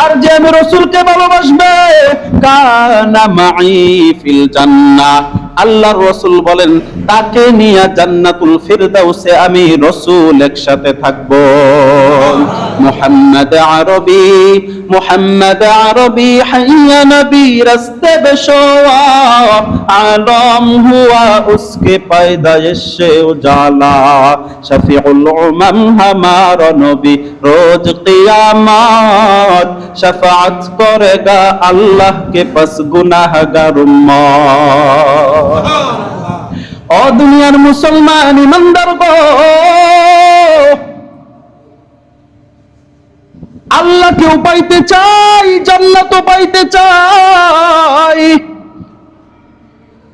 আর যে আমি রসুলকে ভালোবাসবে কানা মাই ফিল জান্নাহ। আল্লাহ রসুল বলেন, তাকে নিয়ে জান্নাতুল ফিরদাউসে আমি রসুল একসাথে থাকব। মোহাম্মদ আরবি মোহাম্মদ আরবি, হাইয়া নবী রাস্তে বেশোয়া, আলম হুয়া, উসকে পায়দায়েশ উজালা। শফিউল উমাম হামার নবী, রোজ কিয়ামত, শফাআত করেগা আল্লাহ কে পাস গুনাহগার উম্মত। ও দুনিয়ার মুসলমান ইমানদার গো। আল্লাহকেও পাইতে চাই জান্নাতও পাইতে চাই।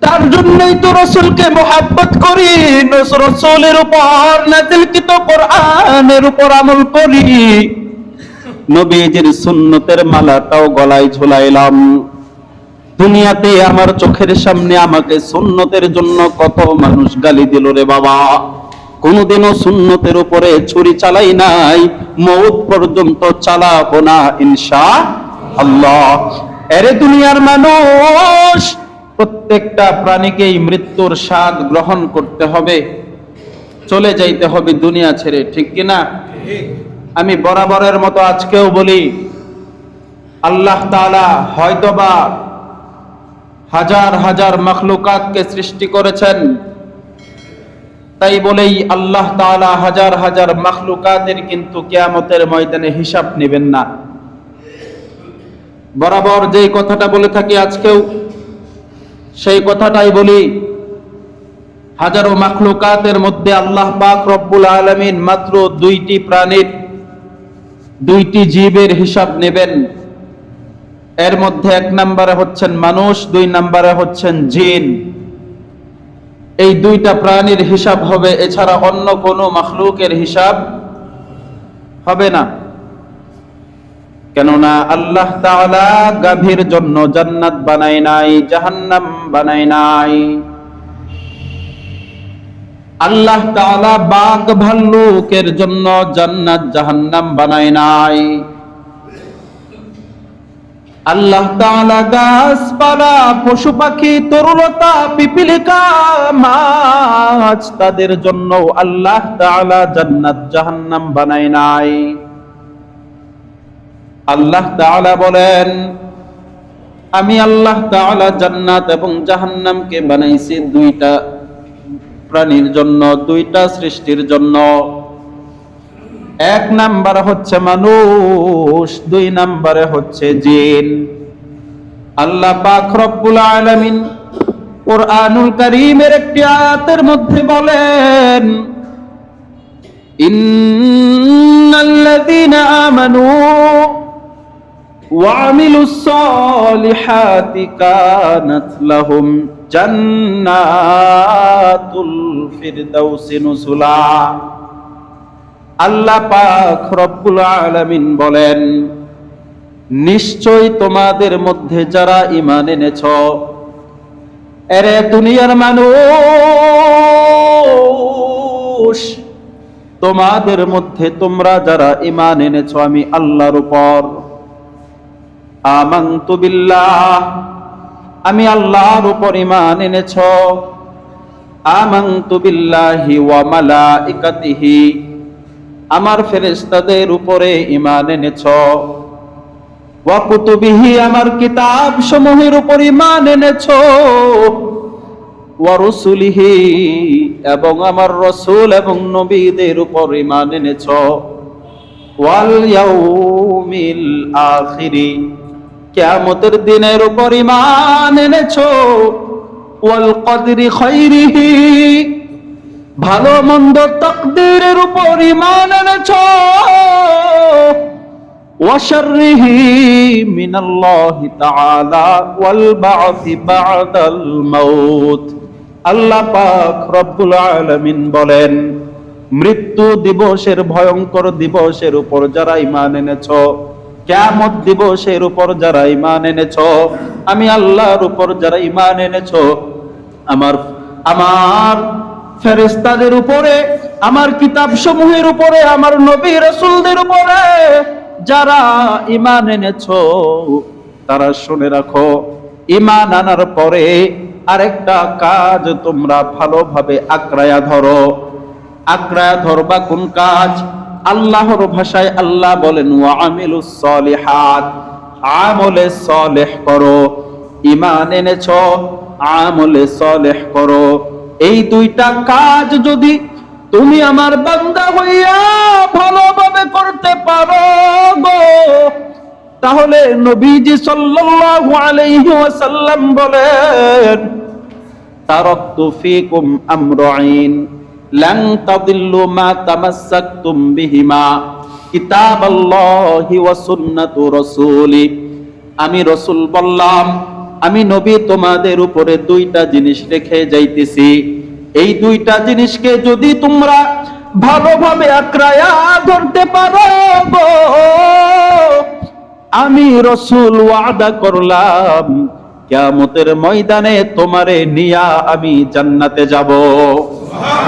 তার জন্যই তো রসুলকে মোহাব্বত করি রসুলের উপর নাজিলকৃত কোরআনের উপর আমল করি। নবীজির সুন্নতের মালাটাও গলায় ঝুলাইলাম। দুনিয়াতে আমার চোখের সামনে আমাকে সুন্নতের জন্য কত মানুষ গালি দিল রে বাবা। কোনোদিনও সুন্নতের উপরে ছুরি চালাই নাই, মৌত পর্যন্ত চালাবো না ইনশা আল্লাহ। এরে দুনিয়ার মানুষ, প্রত্যেকটা প্রাণীকেই মৃত্যুর স্বাদ গ্রহণ করতে হবে। চলে যাইতে হবে দুনিয়া ছেড়ে, ঠিক কিনা আমি বরাবরের মতো আজকেও বলি, আল্লাহ তাআলা হয়তোবা হাজার হাজার মখলুকাতকে সৃষ্টি করেছেন। তাই বলেই আল্লাহ তালা হাজার হাজার মখলুকাতের কিন্তু কেয়ামতের ময়দানে হিসাব নেবেন না। বরাবর যেই কথাটা বলে থাকি আজকেও, সেই কথাটাই বলি, হাজারো মাখলুকাতের মধ্যে আল্লাহ পাক রব্বুল আলমিন মাত্র দুইটি প্রাণীর, দুইটি জীবের হিসাব নেবেন। এর মধ্যে এক নম্বরে হচ্ছেন মানুষ, দুই নম্বরে হচ্ছেন জিন। এই দুইটা প্রাণীর হিসাব হবে, এছাড়া অন্য কোনো মাখলুকের হিসাব হবে না। কেননা আল্লাহ তাআলা গাভীর জন্য জান্নাত বানায় নাই, জাহান্নাম বানায় নাই। আল্লাহ তাআলা বাঘ ভাল্লুকের জন্য জান্নাত জাহান্নাম বানায় নাই। আল্লাহ তাআলা গাছপালা, পশু পাখি তরুলতা পিপিলিকা, মাছ তাদের জন্য আল্লাহ তাআলা জান্নাত, জাহান্নাম বানায় নাই। আল্লাহ তাআলা বলেন, আমি আল্লাহ তাআলা জান্নাত এবং জাহান্নামকে বানাইছি দুইটা প্রাণীর জন্য, দুইটা সৃষ্টির জন্য। এক নাম্বার হচ্ছে মানুষ দুই নাম্বারে হচ্ছে জিন আল্লাহ পাক রব্বুল আলামিন কোরআনুল কারীমের একটি আয়াতের মধ্যে বলেন ইন্নাল্লাযীনা আমানু وعملوا الصالحات كانت لهم جنات الفردوس نزلا আল্লাহ পাক রব্বুল আলামিন বলেন, নিশ্চয় তোমাদের মধ্যে যারা ইমান এনেছ, এরে দুনিয়ার মানুষ, তোমাদের মধ্যে তোমরা যারা ইমান এনেছ, আমি আল্লাহর উপর। আমান্তু বিল্লাহ, আমি আল্লাহর উপর ইমান এনেছ। আমান্তু বিল্লাহি ওয়া মালাইকাতিহি আমার ফেরেশতাদের উপরে ইমান এনেছ। ওয়া কুতুবিহি আমার কিতাব সমূহের উপর ইমান এনেছ। ওয়া রুসুলিহি এবং আমার রসূল এবং নবীদের উপর ইমান এনেছ। ওয়াল ইয়াউমিল আখিরি, কিয়ামতের দিনের উপর ঈমান এনেছো। ওয়াল কদরি খাইরিহি ভালো মন্দ তাকদীরের উপর ঈমান এনেছো وشره من الله تعالى والبعث بعد الموت আল্লাহ পাক রব্বুল আলামিন বলেন মৃত্যু দিবসের ভয়ঙ্কর দিবসের উপর যারা ঈমান এনেছো কিয়ামত দিবসের উপর যারা ঈমান এনেছো আমি আল্লাহর উপর যারা ঈমান এনেছো আমার আমার ফেরেশতাদের উপরে, আমার কিতাব সমূহের উপরে, আমার নবী রসুলদের উপরে। যারা ইমান এনেছ, তারা শুনে রাখো ইমান আনার পরে আরেকটা কাজ তোমরা ভালোভাবে আঁকড়ায়া ধরো। আঁকড়ায়া ধরবা কোন কাজ? আল্লাহর ভাষায় আল্লাহ বলেন আমলে সলেহ করো। ইমান এনেছো, আমলে সলেহ করো। এই দুইটা কাজ যদি তুমি আমার বান্দা হইয়া ভালোভাবে করতে পারো গো, তাহলে নবীজি সাল্লাল্লাহু আলাইহি ওয়াসাল্লাম বলেন তারাকতু ফীকুম আমরাইন লান তাদিল্লু মা তামাসসাকতুম বিহিমা, কিতাবাল্লাহি ওয়া সুন্নাতু রাসূলি। আমি রসুল বললাম আমি নবী তোমাদের উপরে দুইটা জিনিস রেখে যাইতেছি। এই দুইটা জিনিসকে যদি তোমরা ভালোভাবে আক্রায়া ধরতে পারো আমি রসুল ওয়াদা করলাম, কিয়ামতের ময়দানে তোমারে নিয়া আমি জান্নাতে যাব।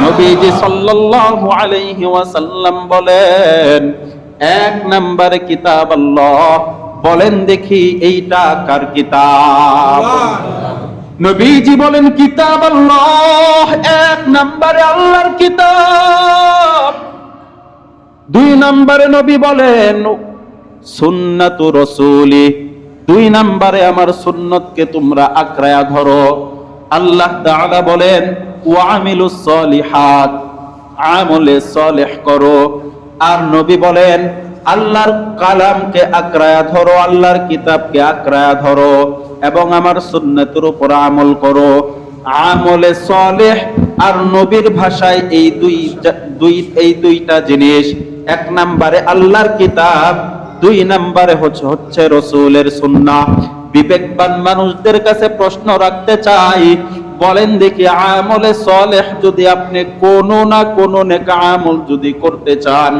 নবীজি সাল্লাল্লাহু আলাইহি ওয়াসাল্লাম বলেন, এক নাম্বার কিতাব আল্লাহ বলেন দেখি এইটা কার কিতাব? নবীজি বলেন কিতাব আল্লাহ এক নম্বরে আল্লাহর কিতাব। দুই নম্বরে নবী বলেন সুন্নাতু রসুলি। দুই নম্বরে আমার সুন্নতকে তোমরা আঁকড়ায়া ধরো। আল্লাহ তাআলা বলেন ওয়ামিলুস সলিহাত। আমলে সলেহ করো। আর নবী বলেন আল্লাহর কালামকে আঁকড়ায়া ধরো, আল্লাহর কিতাবকে আঁকড়ায়া ধরো এবং আমার সুন্নতের উপর আমল করো। আমলে সলেহ আর নবীর ভাষায় এই দুই দুই, এই দুইটা জিনিস। এক নম্বরে আল্লাহর কিতাব, দুই নম্বরে হচ্ছে হচ্ছে রসুলের সুন্নাহ বিবেকবান মানুষদের কাছে প্রশ্ন রাখতে চাই, বলেন দেখি আমলে সলেহ যদি আপনি কোনো না কোনো নেকা আমল যদি করতে চান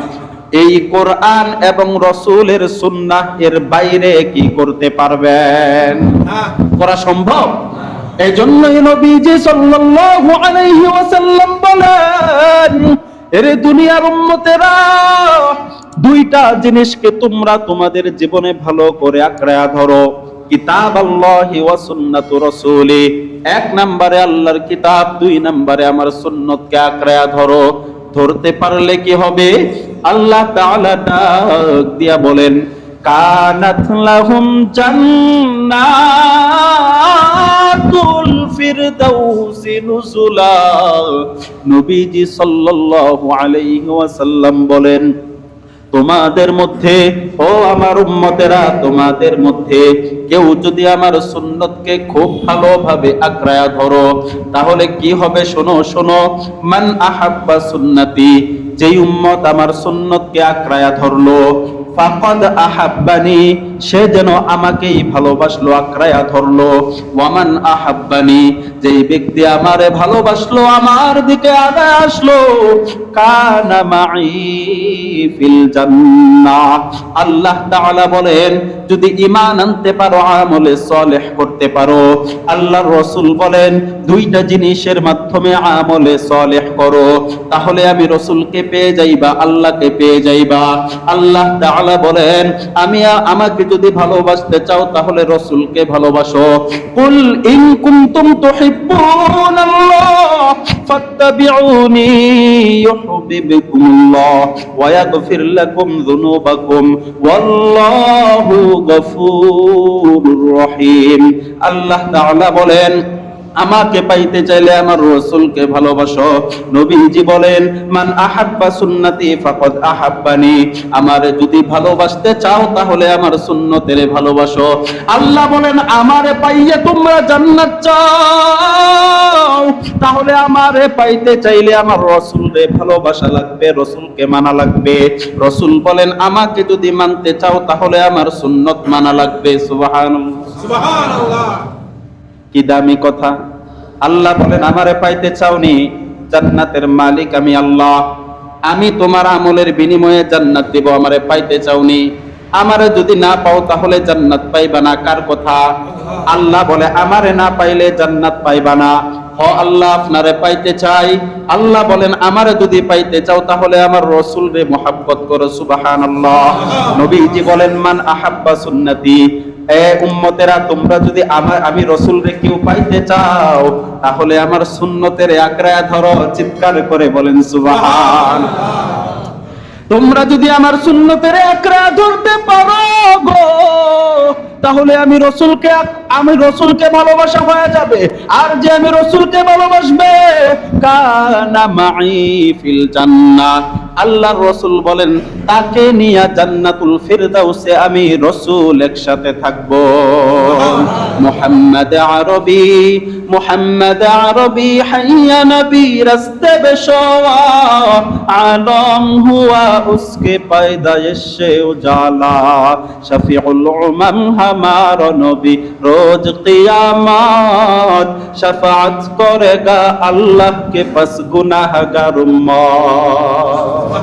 এই কোরআন এবং রসুলের সুন্নাহ এর বাইরে কি করতে পারবেন? করা সম্ভব? এই জন্যই নবীজি সাল্লাল্লাহু আলাইহি ওয়াসাল্লাম বলেন এরে দুনিয়ার উম্মতেরা দুইটা জিনিসকে তোমরা তোমাদের জীবনে ভালো করে আঁকড়া ধরো। কিতাব আল্লাহি ওয়া সুন্নাতু রাসূলি। এক নম্বরে আল্লাহর কিতাব দুই নম্বরে আমার সুন্নতকে আঁকড়া ধরো। ধরতে পারলে কি হবে? আল্লাহ তাআলা ডাক দিয়া বলেন, কানাত লাহুম জান্নাতুল ফিরদাউসি নুজুলা। নবীজি সাল্লাল্লাহু আলাইহি ওয়াসাল্লাম বলেন, তোমাদের মধ্যে, ও আমার উম্মতেরা, তোমাদের মধ্যে কেউ যদি আমার সুন্নতকে খুব ভালোভাবে আঁকড়ায়া ধরো, তাহলে কি হবে? শোনো শোনো, মান আহাব্বা সুন্নতি যেই উম্মত আমার সুন্নতকে আঁকড়ায়া ধরলো, ফাকাদ আহাব্বানি, সে যেন আমাকেই ভালোবাসলো, আঁকড়ায়া ধরলো। ওয়ামান আহাব্বানি, যেই ব্যক্তি আমারে ভালোবাসলো, আমার দিকে আগায় আসলো। কানা মাই ফিল জান্নাহ আল্লাহ তাআলা বলেন, যদি ঈমান আনতে পারো, আমলে সলেহ করতে পারো। আল্লাহর রাসূল বলেন, দুইটা জিনিসের মাধ্যমে আমলে সলেহ করো। তাহলে আমি রাসূলকে পেয়ে যাইবা, আল্লাহকে পেয়ে যাইবা। আল্লাহ তাআলা বলেন, আমি আমাকে যদি ভালোবাসতে চাও, তাহলে রাসূলকে ভালোবাসো। কুল ইন কুনতুম তুহিব্বুনাল্লাহ, ফাত্তাবিউনি ওয়া ইয়াগফির লাকুম যুনুবাকুম, ওয়াল্লাহু গফুরুর রহিম। আল্লাহ তাআলা বলেন আমাকে পাইতে চাইলে আমার রসুলকে ভালোবাসো। নবীজি বলেন, মান আহাব্বা সুন্নতি ফাকাদ আহাব্বানি। আমার যদি ভালোবাসতে চাও তাহলে আমার সুন্নতের ভালোবাসো। আল্লাহ বলেন, আমারে পাইয়ে তোমরা জান্নাত চাও। তাহলে আমারে পাইতে চাইলে আমার রসুলরে ভালোবাসা লাগবে, রসুলকে মানা লাগবে। রসুল বলেন, আমাকে যদি মানতে চাও তাহলে আমার সুন্নত মানা লাগবে। সুবহানাল্লাহ। কি দামি কথা? আল্লাহ বলেন, আমারে পাইতে চাওনি জান্নাতের মালিক আমি আল্লাহ। আমি তোমার আমলের বিনিময়ে জান্নাত দিব, আমারে পাইতে চাওনি। আমারে যদি না পাও তাহলে জান্নাত পাইবা না। কার কথা? আল্লাহ বলে, আমারে না পাইলে জান্নাত পাইবা না। ও আল্লাহ আপনারে পাইতে চাই। আল্লাহ বলেন, আমারে যদি পাইতে চাও তাহলে আমার রসুল রে মোহাব্বত করো সুবাহান আল্লাহ নবীজি বলেন, মান আহাব্বা সুন্নতি। এ উম্মতেরা, তোমরা যদি আমার, আমি রসুল কেউ পাইতে চাও, তাহলে আমার সুন্নতের আঁকড়ায় ধরো, চিৎকার করে বলেন, সুবহান। তোমরা যদি আমার সুন্নতের একরা ধরতে পারো গো, তাহলে আমি রসুলকে আমি রসুলকে ভালোবাসা হয়ে যাবে। আর যে আমি রসুলকে ভালোবাসবে, কানা মাই ফিল জান্নাত। আল্লাহর রসুল বলেন তাকে নিয়ে জান্নাতুল ফিরদাউসে আমি রসুল একসাথে থাকব। মোহাম্মদ আরবি মোহাম্মদ আরবি, হাইয়া নবী রাস্তে বেশোয়া, আলম হুয়া উসকে পয়দায়েশ উজালা। শফিউল উমাম হামার নবী রোজ কিয়ামত শাফাত করেগা আল্লাহ কে পাস গুনাহগার উম্মত।